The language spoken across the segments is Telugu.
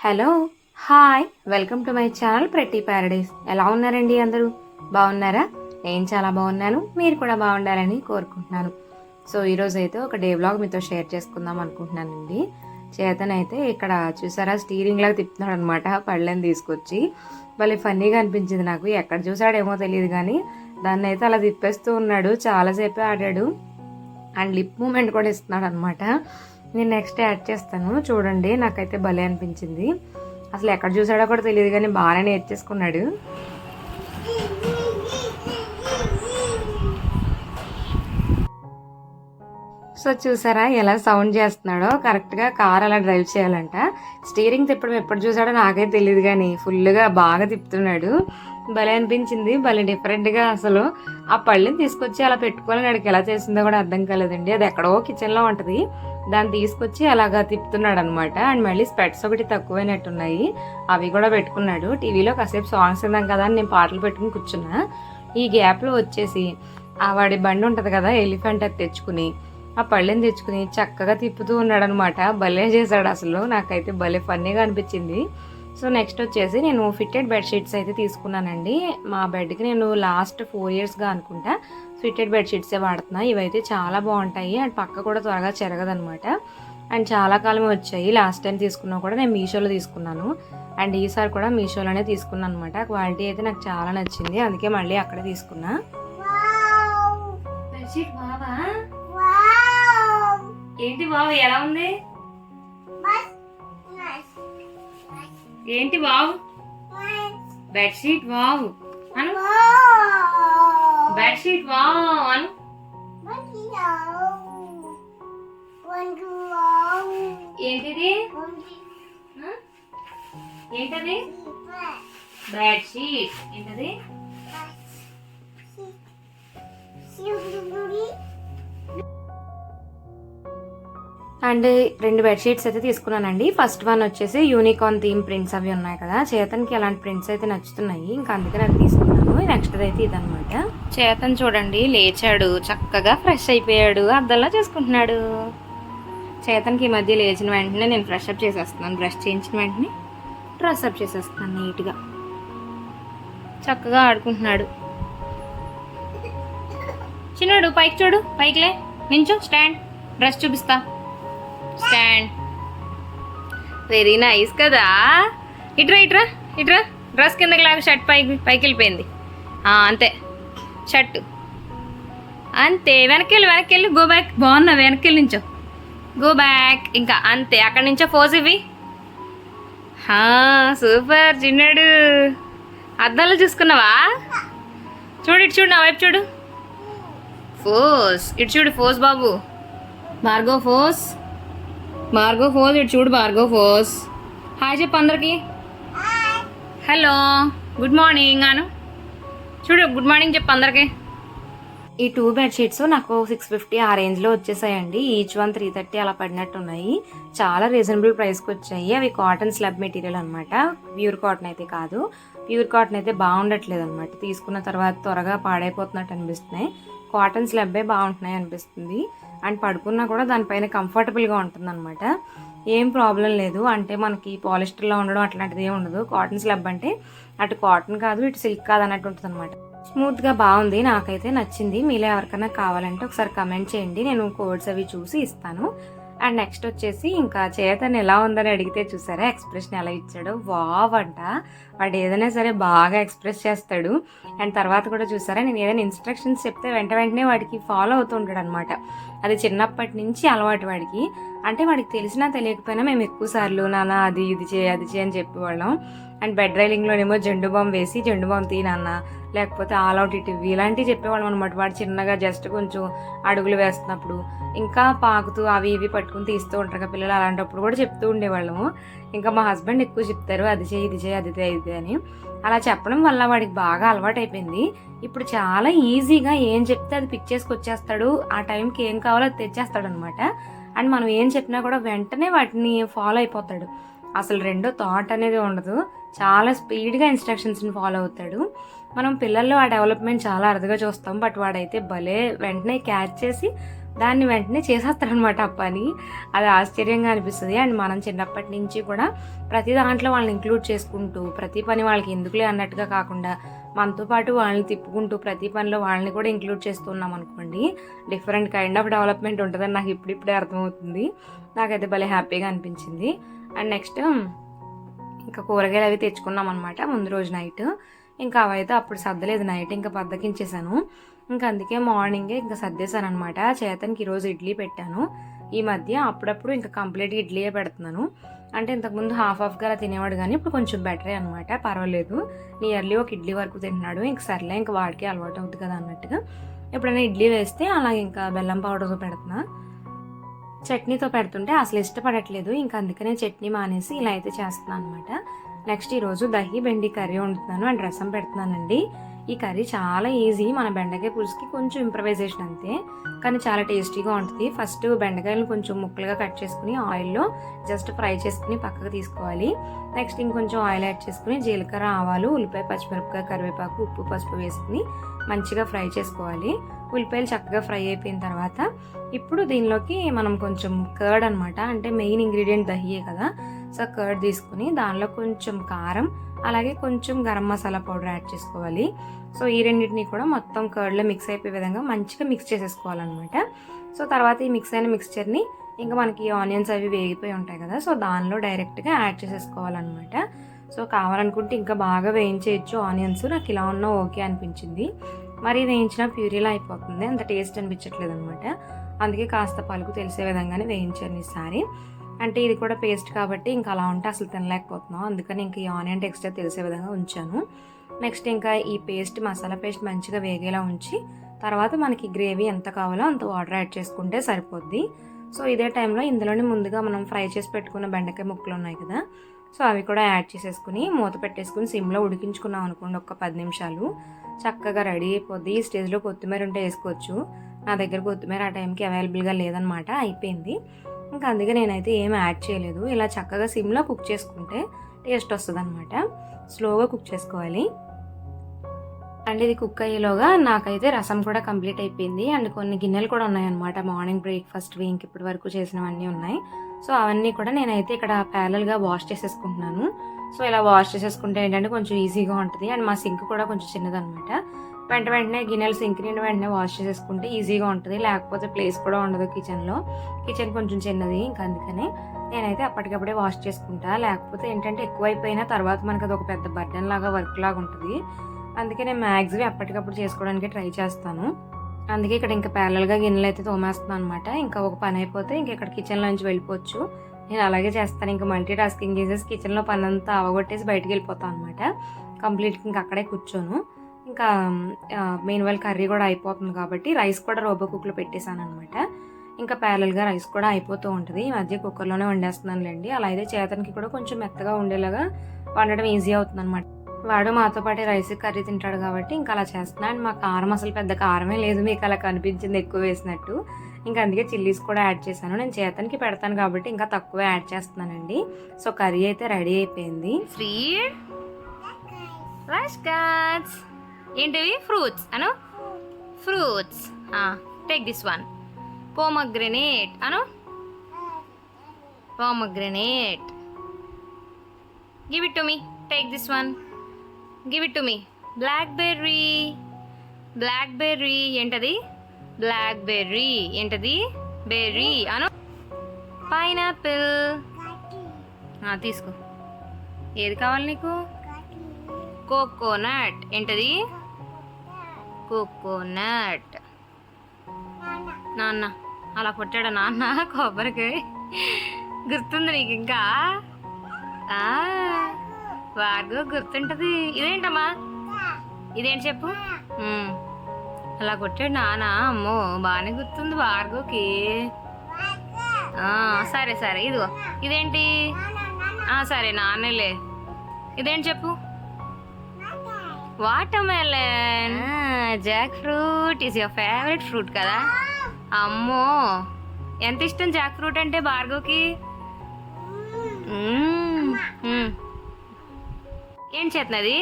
Hello hi welcome to my channel Prathi paradise. ఎలా ఉన్నారండి అందరూ? బాగున్నారా? నేను చాలా బాగున్నాను. మీరు కూడా బాగుండాలని కోరుకుంటున్నాను. సో ఈరోజు అయితే ఒక డే బ్లాగ్ మీతో షేర్ చేసుకుందాం అనుకుంటున్నానండి. చేతన్ అయితే ఇక్కడ చూసారా? స్టీరింగ్ లాగా తిప్పుతున్నాడు అనమాట పళ్ళని తీసుకొచ్చి. మళ్ళీ ఫన్నీగా అనిపించింది నాకు. ఎక్కడ చూసాడేమో తెలియదు కానీ దాన్ని అయితే అలా తిప్పేస్తూ ఉన్నాడు. చాలాసేపే ఆడాడు. అండ్ లిప్ మూమెంట్ కూడా ఇస్తున్నాడు అనమాట నేను నెక్స్ట్ యాడ్ చేస్తాను. చూడండి నాకైతే భలే అనిపించింది. అసలు ఎక్కడ చూసాడో కూడా తెలియదు కానీ బాగానే నేర్చేసుకున్నాడు. సో చూసారా ఎలా సౌండ్ చేస్తున్నాడో? కరెక్ట్గా కార్ అలా డ్రైవ్ చేయాలంట. స్టీరింగ్ తిప్పడం ఎప్పుడు చూసాడో నాకే తెలియదు కానీ ఫుల్గా బాగా తిప్పుతున్నాడు. భలే అనిపించింది భలే డిఫరెంట్గా అసలు. ఆ పళ్ళని తీసుకొచ్చి అలా పెట్టుకోవాలని అడిగి ఎలా చేసిందో కూడా అర్థం కాలేదండి. అది ఎక్కడో కిచెన్లో ఉంటుంది. దాన్ని తీసుకొచ్చి అలాగా తిప్పుతున్నాడు అనమాట అండ్ మళ్ళీ స్పెట్స్ ఒకటి తక్కువైనట్టున్నాయి. అవి కూడా పెట్టుకున్నాడు. టీవీలో కాసేపు సాంగ్స్ విందాం కదా అని నేను పాటలు పెట్టుకుని కూర్చున్నా. ఈ గ్యాప్లో వచ్చేసి ఆ వాడి బండి ఉంటుంది కదా ఎలిఫెంట్ అది తెచ్చుకుని ఆ పళ్ళని తెచ్చుకుని చక్కగా తిప్పుతూ ఉన్నాడనమాట. భలే చేశాడు అసలు. నాకైతే భలే ఫన్నీగా అనిపించింది. సో నెక్స్ట్ వచ్చేసి నేను ఫిట్టెడ్ బెడ్షీట్స్ అయితే తీసుకున్నానండి. మా బెడ్కి నేను లాస్ట్ ఫోర్ ఇయర్స్గా అనుకుంటా ఫిట్టెడ్ బెడ్షీట్సే వాడుతున్నా. ఇవైతే చాలా బాగుంటాయి. అండ్ పక్క కూడా త్వరగా చెరగదనమాట అండ్ చాలా కాలం వచ్చాయి. లాస్ట్ టైం తీసుకున్నా కూడా నేను మీషోలో తీసుకున్నాను. అండ్ ఈసారి కూడా మీషోలోనే తీసుకున్నాను అనమాట క్వాలిటీ అయితే నాకు చాలా నచ్చింది. అందుకే మళ్ళీ అక్కడే తీసుకున్నా. బెడ్షీట్ బావా? ఏంటి బావు ఎలా ఉంది? ఏంటి wow? Bedsheet wow. Anu. Bedsheet wow Anu. ఏంటిది? ఏంటది? బెడ్షీట్. ఏంటది? అండ్ రెండు బెడ్షీట్స్ అయితే తీసుకున్నానండి. ఫస్ట్ వన్ వచ్చేసి యూనికార్న్ థీమ్ ప్రింట్స్ అవి ఉన్నాయి కదా. చేతన్కి అలాంటి ప్రింట్స్ అయితే నచ్చుతున్నాయి. ఇంకా అందుకని అది తీసుకున్నాను. నెక్స్ట్ అయితే ఇదనమాట చేతన్ చూడండి లేచాడు. చక్కగా ఫ్రెష్ అయిపోయాడు. అద్దంలో చేసుకుంటున్నాడు. చేతన్కి ఈ మధ్య లేచిన వెంటనే నేను ఫ్రెష్ అప్ చేసేస్తున్నాను. బ్రష్ చేయించిన వెంటనే డ్రెస్ అప్ చేసేస్తున్నాను నీట్గా. చక్కగా ఆడుకుంటున్నాడు. చిన్నాడు పైకి చూడు. పైకిలే నించు స్టాండ్. డ్రెస్ చూపిస్తా. స్టాండ్ వెరీ నైస్ కదా ఇట్రా ఇట్రా ఇట్రా డ్రెస్ కిందకి లాగా షర్ట్ పైకి పైకి వెళ్ళిపోయింది. అంతే. షర్ట్. అంతే వెనక్కి వెళ్ళి వెనక్కి వెళ్ళి. గో బ్యాక్ బాగున్నా వెనక్కి వెళ్ళి నుంచో. గో బ్యాక్ ఇంకా అంతే. అక్కడి నుంచో ఫోజ్ ఇవి. సూపర్ చిన్నాడు. అద్దాలు చూసుకున్నావా? చూడు ఇటు చూడు నా వైపు చూడు. ఫోస్ ఇటు చూడు ఫోస్ బాబు. భార్గో ఫోస్ భార్గో ఫోజ్ ఇటు చూడు భార్గో ఫోజ్. హాయ్ చెప్పు అందరికి. Hello good morning Anu. చూడు గుడ్ మార్నింగ్ చెప్పు అందరికి. ఈ టూ బెడ్షీట్స్ నాకు సిక్స్ ఫిఫ్టీ ఆ రేంజ్లో వచ్చేసాయండి. ఈచ్ వన్ త్రీ థర్టీ అలా పడినట్టు ఉన్నాయి చాలా రీజనబుల్ ప్రైస్కి వచ్చాయి. అవి కాటన్ స్లబ్ మెటీరియల్ అనమాట ప్యూర్ కాటన్ అయితే కాదు. ప్యూర్ కాటన్ అయితే బాగుండట్లేదు అనమాట తీసుకున్న తర్వాత త్వరగా పాడైపోతున్నట్టు అనిపిస్తున్నాయి. కాటన్ స్లబ్బే బాగుంటున్నాయి అనిపిస్తుంది. అండ్ పడుకున్నా కూడా దానిపైన కంఫర్టబుల్గా ఉంటుంది అనమాట ఏం ప్రాబ్లం లేదు. అంటే మనకి పాలిస్టర్లో ఉండడం అట్లాంటిది ఏమి ఉండదు. కాటన్ స్లబ్ అంటే అటు కాటన్ కాదు ఇటు సిల్క్ కాదు అన్నట్టు ఉంటుంది అనమాట స్మూత్గా బాగుంది. నాకైతే నచ్చింది. మీలో ఎవరికైనా కావాలంటే ఒకసారి కమెంట్ చేయండి. నేను కోడ్స్ అవి చూసి ఇస్తాను. అండ్ నెక్స్ట్ వచ్చేసి ఇంకా చేతన్ ఎలా ఉందని అడిగితే చూసారా? ఎక్స్ప్రెషన్ ఎలా ఇచ్చాడు? వావ్ అంట. వాడు ఏదైనా సరే బాగా ఎక్స్ప్రెస్ చేస్తాడు. అండ్ తర్వాత కూడా చూసారా? నేను ఏదైనా ఇన్స్ట్రక్షన్స్ చెప్తే వెంట వెంటనే వాడికి ఫాలో అవుతుంటాడు అనమాట అది చిన్నప్పటి నుంచి అలవాటు వాడికి. అంటే వాడికి తెలిసినా తెలియకపోయినా మేము ఎక్కువ సార్లు నాన్న అది ఇది చేయి అది చేయి అని చెప్పేవాళ్ళం. అండ్ బెడ్ రైలింగ్లోనేమో జెండు బాంబు వేసి జెండు బాంబు తీ నాన్న లేకపోతే ఆల్ అవుట్ ఇటు ఇలాంటివి చెప్పేవాళ్ళం అనమాట వాడు చిన్నగా జస్ట్ కొంచెం అడుగులు వేస్తున్నప్పుడు ఇంకా పాకుతూ అవి ఇవి పట్టుకుని తీస్తూ ఉంటారు కదా పిల్లలు అలాంటప్పుడు కూడా చెప్తూ ఉండేవాళ్ళము. ఇంకా మా హస్బెండ్ ఎక్కువ చెప్తారు అది చేయి ఇది చేయి అది ఇది అని. అలా చెప్పడం వల్ల వాడికి బాగా అలవాటు అయిపోయింది ఇప్పుడు చాలా ఈజీగా ఏం చెప్తే అది పిక్ చేసుకొచ్చేస్తాడు ఆ టైంకి ఏం కావాలో అది తెచ్చేస్తాడు అనమాట అండ్ మనం ఏం చెప్పినా కూడా వెంటనే వాటిని ఫాలో అయిపోతాడు. అసలు రెండో థాట్ అనేది ఉండదు. చాలా స్పీడ్గా ఇన్స్ట్రక్షన్స్ని ఫాలో అవుతాడు. మనం పిల్లల్లో ఆ డెవలప్మెంట్ చాలా అరుదుగా చూస్తాం బట్ వాడైతే భలే వెంటనే క్యాచ్ చేసి దాన్ని వెంటనే చేసేస్తారనమాట ఆ పని. అది ఆశ్చర్యంగా అనిపిస్తుంది. అండ్ మనం చిన్నప్పటి నుంచి కూడా ప్రతి దాంట్లో వాళ్ళని ఇంక్లూడ్ చేసుకుంటూ ప్రతి పని వాళ్ళకి ఎందుకులే అన్నట్టుగా కాకుండా మనతో పాటు వాళ్ళని తిప్పుకుంటూ ప్రతి పనిలో వాళ్ళని కూడా ఇంక్లూడ్ చేస్తున్నాం అనుకోండి డిఫరెంట్ కైండ్ ఆఫ్ డెవలప్మెంట్ ఉంటుందని నాకు ఇప్పుడిప్పుడే అర్థమవుతుంది. నాకైతే భలే హ్యాపీగా అనిపించింది. అండ్ నెక్స్ట్ ఇంకా కూరగాయలు అవి తెచ్చుకున్నాం అనమాట ముందు రోజు నైట్. ఇంకా అవైతే అప్పుడు సర్దలేదు నైట్ ఇంకా బద్దకించేసాను ఇంకా అందుకే మార్నింగే ఇంకా సర్దేశాను అనమాట చేతనికి ఈరోజు ఇడ్లీ పెట్టాను. ఈ మధ్య అప్పుడప్పుడు ఇంకా కంప్లీట్గా ఇడ్లీయే పెడుతున్నాను. అంటే ఇంతకుముందు హాఫ్ హాఫ్గా అలా తినేవాడు కానీ ఇప్పుడు కొంచెం బెటరే అనమాట పర్వాలేదు. నియర్లీ ఒక ఇడ్లీ వరకు తింటున్నాడు. ఇంక సర్లే ఇంకా వాడికి అలవాటు అవుతుంది కదా అన్నట్టుగా. ఎప్పుడైనా ఇడ్లీ వేస్తే అలా ఇంకా బెల్లం పౌడర్తో పెడుతున్నా. చట్నీతో పెడుతుంటే అసలు ఇష్టపడట్లేదు. ఇంకా అందుకనే చట్నీ మానేసి ఇలా అయితే చేస్తున్నాను అనమాట నెక్స్ట్ ఈరోజు దహి బెండి కర్రీ వండుతున్నాను. అండ్ రసం పెడుతున్నానండి. ఈ కర్రీ చాలా ఈజీ. మన బెండకాయ పులుసుకి కొంచెం ఇంప్రవైజేషన్ అంతే. కానీ చాలా టేస్టీగా ఉంటుంది. ఫస్ట్ బెండకాయలను కొంచెం ముక్కలుగా కట్ చేసుకుని ఆయిల్లో జస్ట్ ఫ్రై చేసుకుని పక్కకు తీసుకోవాలి. నెక్స్ట్ ఇంకొంచెం ఆయిల్ యాడ్ చేసుకుని జీలకర్ర ఆవాలు ఉల్లిపాయ పచ్చిమిరపకాయ కరివేపాకు ఉప్పు పసుపు వేసుకుని మంచిగా ఫ్రై చేసుకోవాలి. ఉల్లిపాయలు చక్కగా ఫ్రై అయిపోయిన తర్వాత ఇప్పుడు దీనిలోకి మనం కొంచెం కర్డ్ అనమాట అంటే మెయిన్ ఇంగ్రీడియంట్ దహియే కదా. సో కర్డ్ తీసుకుని దానిలో కొంచెం కారం అలాగే కొంచెం గరం మసాలా పౌడర్ యాడ్ చేసుకోవాలి. సో ఈ రెండింటిని కూడా మొత్తం కర్డ్లో మిక్స్ అయిపోయే విధంగా మంచిగా మిక్స్ చేసేసుకోవాలన్నమాట. సో తర్వాత ఈ మిక్స్ అయిన మిక్స్చర్ని ఇంకా మనకి ఆనియన్స్ అవి వేగిపోయి ఉంటాయి కదా సో దానిలో డైరెక్ట్గా యాడ్ చేసేసుకోవాలన్నమాట. సో కావాలనుకుంటే ఇంకా బాగా వేయించేయచ్చు ఆనియన్స్. నాకు ఇలా ఉన్నా ఓకే అనిపించింది. మరి వేయించిన ప్యూరీలా అయిపోతుంది. అంత టేస్ట్ అనిపించట్లేదు అనమాట అందుకే కాస్త పలుకు తెలిసే విధంగానే వేయించాను ఈసారి. అంటే ఇది కూడా పేస్ట్ కాబట్టి ఇంకా అలా ఉంటే అసలు తినలేకపోతున్నాం. అందుకని ఇంకా ఈ ఆనియన్ టెక్స్చర్ తెలిసే విధంగా ఉంచాను. నెక్స్ట్ ఇంకా ఈ పేస్ట్ మసాలా పేస్ట్ మంచిగా వేగేలా ఉంచి తర్వాత మనకి గ్రేవీ ఎంత కావాలో అంత వాటర్ యాడ్ చేసుకుంటే సరిపోద్ది. సో ఇదే టైంలో ఇందులోనే ముందుగా మనం ఫ్రై చేసి పెట్టుకున్న బెండకాయ ముక్కలు ఉన్నాయి కదా సో అవి కూడా యాడ్ చేసేసుకుని మూత పెట్టేసుకుని సిమ్లో ఉడికించుకున్నాం అనుకోండి ఒక పది నిమిషాలు. చక్కగా రెడీ అయిపోద్ది. ఈ స్టేజ్లో కొత్తిమీర ఉంటే వేసుకోవచ్చు. నా దగ్గర కొత్తిమీర ఆ టైంకి అవైలబుల్గా లేదనమాట అయిపోయింది. ఇంకా అందుకే నేనైతే ఏం యాడ్ చేయలేదు. ఇలా చక్కగా సిమ్లో కుక్ చేసుకుంటే టేస్ట్ వస్తుంది అనమాట స్లోగా కుక్ చేసుకోవాలి. అండ్ ఇది కుక్ అయ్యేలోగా నాకైతే రసం కూడా కంప్లీట్ అయిపోయింది. అండ్ కొన్ని గిన్నెలు కూడా ఉన్నాయన్నమాట. మార్నింగ్ బ్రేక్ఫాస్ట్ ఇంక ఇప్పటి వరకు చేసినవన్నీ ఉన్నాయి. సో అవన్నీ కూడా నేనైతే ఇక్కడ ప్యారల్గా వాష్ చేసేసుకుంటున్నాను. సో ఇలా వాష్ చేసేసుకుంటే ఏంటంటే కొంచెం ఈజీగా ఉంటుంది. అండ్ మా సింక్ కూడా కొంచెం చిన్నదనమాట వెంట వెంటనే గిన్నెలు సింక్ నిండి వెంటనే వాష్ చేసేసుకుంటే ఈజీగా ఉంటుంది. లేకపోతే ప్లేస్ కూడా ఉండదు కిచెన్లో కిచెన్ కొంచెం చిన్నది ఇంకా అందుకని నేనైతే అప్పటికప్పుడే వాష్ చేసుకుంటా. లేకపోతే ఏంటంటే ఎక్కువైపోయినా తర్వాత మనకు అది ఒక పెద్ద బర్డెన్ లాగా వర్క్ లాగా ఉంటుంది. అందుకే నేను మ్యాక్సిమం ఎప్పటికప్పుడు చేసుకోవడానికి ట్రై చేస్తాను. అందుకే ఇక్కడ ఇంకా ప్యారల్గా గిన్నెలు అయితే తోమేస్తున్నాను అనమాట ఇంకా ఒక పని అయిపోతే ఇంకా ఇక్కడ కిచెన్లోంచి వెళ్ళిపోవచ్చు. నేను అలాగే చేస్తాను. ఇంకా మల్టీ టాస్కింగ్ చేసేసి కిచెన్లో పని అంతా అవగొట్టేసి బయటికి వెళ్ళిపోతాను అనమాట కంప్లీట్గా ఇంకా అక్కడే కూర్చోను. ఇంకా మెయిన్ వాళ్ళ కర్రీ కూడా అయిపోతుంది కాబట్టి రైస్ కూడా రోబో కుక్లో పెట్టేశాను అనమాట ఇంకా ప్యారల్గా రైస్ కూడా అయిపోతూ ఉంటుంది. ఈ మధ్య కుక్కర్లోనే వండేస్తున్నానులేండి. అలా అయితే చేతనికి కూడా కొంచెం మెత్తగా ఉండేలాగా వండడం ఈజీ అవుతుంది అనమాట వాడు మాతో పాటు రైస్ కర్రీ తింటాడు కాబట్టి ఇంకా అలా చేస్తున్నాను అండ్ మా కారం అసలు పెద్ద కారమే లేదు. మీకు అలా కనిపించింది ఎక్కువ వేసినట్టు. ఇంకా అందుకే చిల్లీస్ కూడా యాడ్ చేశాను. నేను చేతనికి పెడతాను కాబట్టి ఇంకా తక్కువ యాడ్ చేస్తున్నానండి. సో కర్రీ అయితే రెడీ అయిపోయింది. స్వీట్ ఏంటివి? Fruits. Anu? Fruits. Take this one pomegranate Anu? Pomegranate give it to me take this one give it to me blackberry blackberry ఏంటది? బ్లాక్ బెర్రీ ఏంటది? బెర్రీ అను? పైనాపిల్ తీసుకో. ఏది కావాలి నీకు? కోకోనట్ ఏంటది? కోకోనట్. నాన్న అలా కొట్టాడు నాన్న? కొబ్బరికాయ. గుర్తుంది నీకు ఇంకా? ఆ, గుర్తుంటది. ఇదేంటమ్మా? ఇదేంటి చెప్పు? అలా కొట్టాడు నాన్న. అమ్మో బాగానే గుర్తుంది వార్గోకి. సరే సరే ఇదిగో. ఇదేంటి? సరే నాన్నలే. ఇదేంటి చెప్పు? Watermelon. Jackfruit is your favourite fruit కదా? అమ్మో ఎంత ఇష్టం జాక్ ఫ్రూట్ అంటే భార్గవ్కి? ఏం చేతున్నది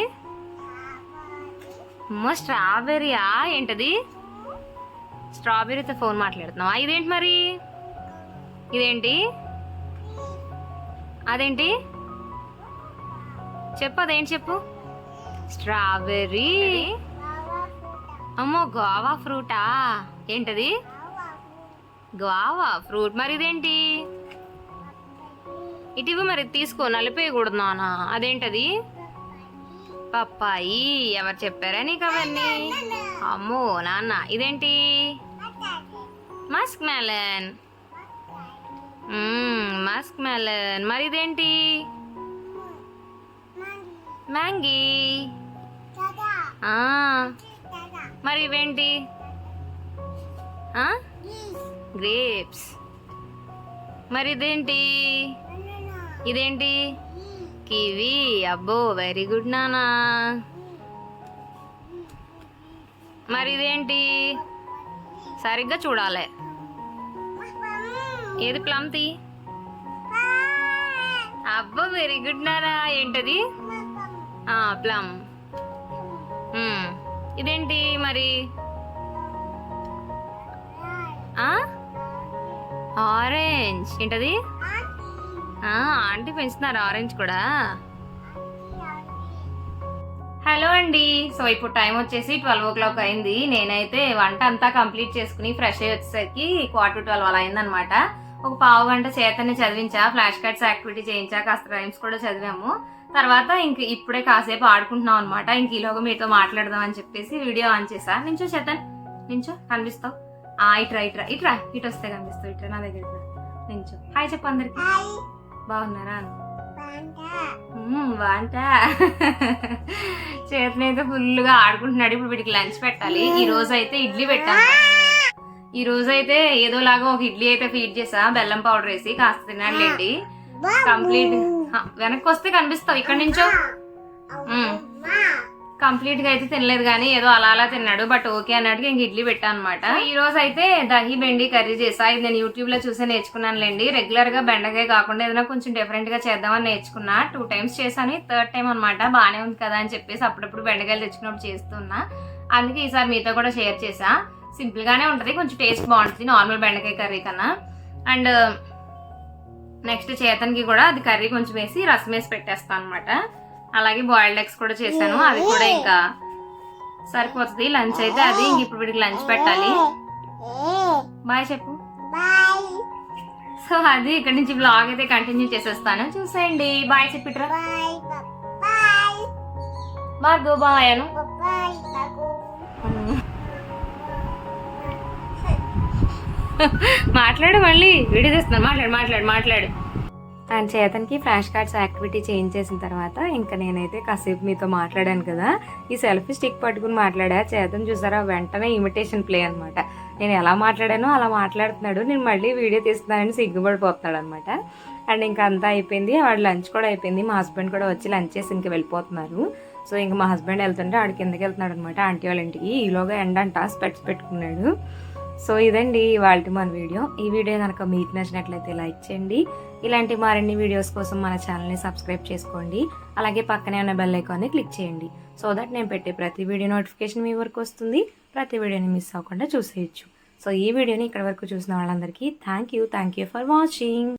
అమ్మో స్ట్రాబెర్రీయా? ఏంటది? స్ట్రాబెర్రీతో ఫోన్ మాట్లాడుతున్నావా? ఇదేంటి మరి? ఇదేంటి? అదేంటి? చెప్పు అదేంటి చెప్పు? స్ట్రాబెర్రీ? అమ్మో గోవా ఫ్రూటా? ఏంటది? Guava fruit. మరి ఇదేంటి ఇటీవ మరి తీసుకో. నలిపేయకూడదు నాన్న. అదేంటది? పప్పాయి. ఎవరు చెప్పారా నీకు అవన్నీ? అమ్మో నాన్న. ఇదేంటి? Muskmelon. Muskmelon. మరి ఇదేంటి మ్యాంగీ. మరి ఇవేంటి? గ్రేప్స్. మరి ఇదేంటి? ఇదేంటి? కివి. అబ్బో వెరీ గుడ్ నానా. మరి ఇదేంటి? సరిగ్గా చూడాలి. ఏది ప్లమ్ తీ అబ్బో వెరీ గుడ్ నానా. ఏంటది? ప్లమ్. ఇదేంటి మరి? ఆరెంజ్. ఏంటది? ఆంటీ పెంచుతున్నారు ఆరెంజ్ కూడా. హలో అండి. సో ఇప్పుడు టైం వచ్చేసి ట్వెల్వ్ ఓ క్లాక్ అయింది. నేనైతే వంట అంతా కంప్లీట్ చేసుకుని ఫ్రెష్ అయ్యి వచ్చేసరికి క్వార్టర్ ట్వెల్వ్ అలా అయిందనమాట ఒక పావు గంట చేతనే చదివించా. ఫ్లాష్ కార్డ్స్ యాక్టివిటీ చేయించా. కాస్త రైమ్స్ కూడా చదివాము. తర్వాత ఇంక ఇప్పుడే కాసేపు ఆడుకుంటున్నాం అనమాట ఇంక ఈలోగా మీతో మాట్లాడదాం అని చెప్పేసి వీడియో ఆన్ చేసా నించో చేతన్ నించో కనిపిస్తావు? ఆ ఇట్రా ఇట్రా ఇట్రా ఇటు వస్తే కనిపిస్తావు ఇట్రా నా దగ్గర. నించో. హాయ్ చెప్పు అందరికి. బాగున్నారా? వంట చేతనైతే ఫుల్గా ఆడుకుంటున్నాడు. ఇప్పుడు వీడికి లంచ్ పెట్టాలి. ఈ రోజు అయితే ఇడ్లీ పెట్టాను ఈ రోజు అయితే ఏదో లాగా ఒక ఇడ్లీ అయితే ఫీడ్ చేసా బెల్లం పౌడర్ వేసి కాస్త తినాలండి కంప్లీట్. వెనక్కి వస్తే కనిపిస్తావు. ఇక్కడ నుంచో. కంప్లీట్గా అయితే తినలేదు కానీ ఏదో అలా అలా తిన్నాడు. బట్ ఓకే అన్నట్టుగా ఇంక ఇడ్లీ పెట్టాను అనమాట ఈ రోజు అయితే దహి బెండి కర్రీ చేసా. ఇది నేను యూట్యూబ్లో చూసే నేర్చుకున్నానులేండి. రెగ్యులర్గా బెండకాయ కాకుండా ఏదైనా కొంచెం డిఫరెంట్గా చేద్దామని నేర్చుకున్నా. టూ టైమ్స్ చేశాను. థర్డ్ టైం అనమాట బానే ఉంది కదా అని చెప్పేసి అప్పుడప్పుడు బెండకాయలు తెచ్చుకున్నప్పుడు చేస్తున్నా. అందుకే ఈసారి మీతో కూడా షేర్ చేసా. సింపుల్ గానే ఉంటది. కొంచెం టేస్ట్ బాగుంటుంది. నార్మల్ బెండకాయ కర్రీ కన్నా. అండ్ నెక్స్ట్ చేతన్కి కూడా అది కర్రీ కొంచెం వేసి రసం వేసి పెట్టేస్తాను అనమాట అలాగే బాయిల్డ్ ఎగ్స్ కూడా చేశాను. అది కూడా ఇంకా సరిపోతుంది. లంచ్ అయితే అది. ఇంక ఇప్పుడు వీడికి లంచ్ పెట్టాలి. బాయ్ చెప్పు. సో అది ఇక్కడ నుంచి బ్లాగ్ అయితే కంటిన్యూ చేసేస్తాను. చూసేయండి. బాయ్ చెప్పిట్రా. మార్గో బాయ్ అను. మాట్లాడు మళ్ళీ. వీడియో తీస్తున్నాను. మాట్లాడు మాట్లాడు మాట్లాడు. అండ్ చేతన్కి ఫ్లాష్ కార్డ్స్ యాక్టివిటీ చేంజ్ చేసిన తర్వాత ఇంకా నేనైతే కాసేపు మీతో మాట్లాడాను కదా. ఈ సెల్ఫీ స్టిక్ పట్టుకుని మాట్లాడా? చేతన్ చూసారా? వెంటనే ఇమిటేషన్ ప్లే అనమాట నేను ఎలా మాట్లాడానో అలా మాట్లాడుతున్నాడు. నేను మళ్ళీ వీడియో తీస్తున్నానని సిగ్గుపడిపోతున్నాడు అనమాట అండ్ ఇంకా అంతా అయిపోయింది. వాడు లంచ్ కూడా అయిపోయింది. మా హస్బెండ్ కూడా వచ్చి లంచ్ చేసి ఇంక వెళ్ళిపోతున్నారు. సో ఇంకా మా హస్బెండ్ వెళ్తుంటే ఆడికి కిందకి వెళ్తున్నాడు అనమాట ఆంటీ వాళ్ళ ఇంటికి. ఈలోగా ఎండ అంట స్పెట్స్ పెట్టుకున్నాడు. సో ఇదండి ఇవాళ మన వీడియో. ఈ వీడియో కనుక మీకు నచ్చినట్లయితే లైక్ చేయండి. ఇలాంటి మరిన్ని వీడియోస్ కోసం మన ఛానల్ని సబ్స్క్రైబ్ చేసుకోండి. అలాగే పక్కనే ఉన్న బెల్ ఐకాన్ని క్లిక్ చేయండి. సో దట్ నేను పెట్టే ప్రతి వీడియో నోటిఫికేషన్ మీ వరకు వస్తుంది. ప్రతి వీడియోని మిస్ అవ్వకుండా చూసేయచ్చు. సో ఈ వీడియోని ఇక్కడ వరకు చూసిన వాళ్ళందరికీ thank you. Thank you for watching.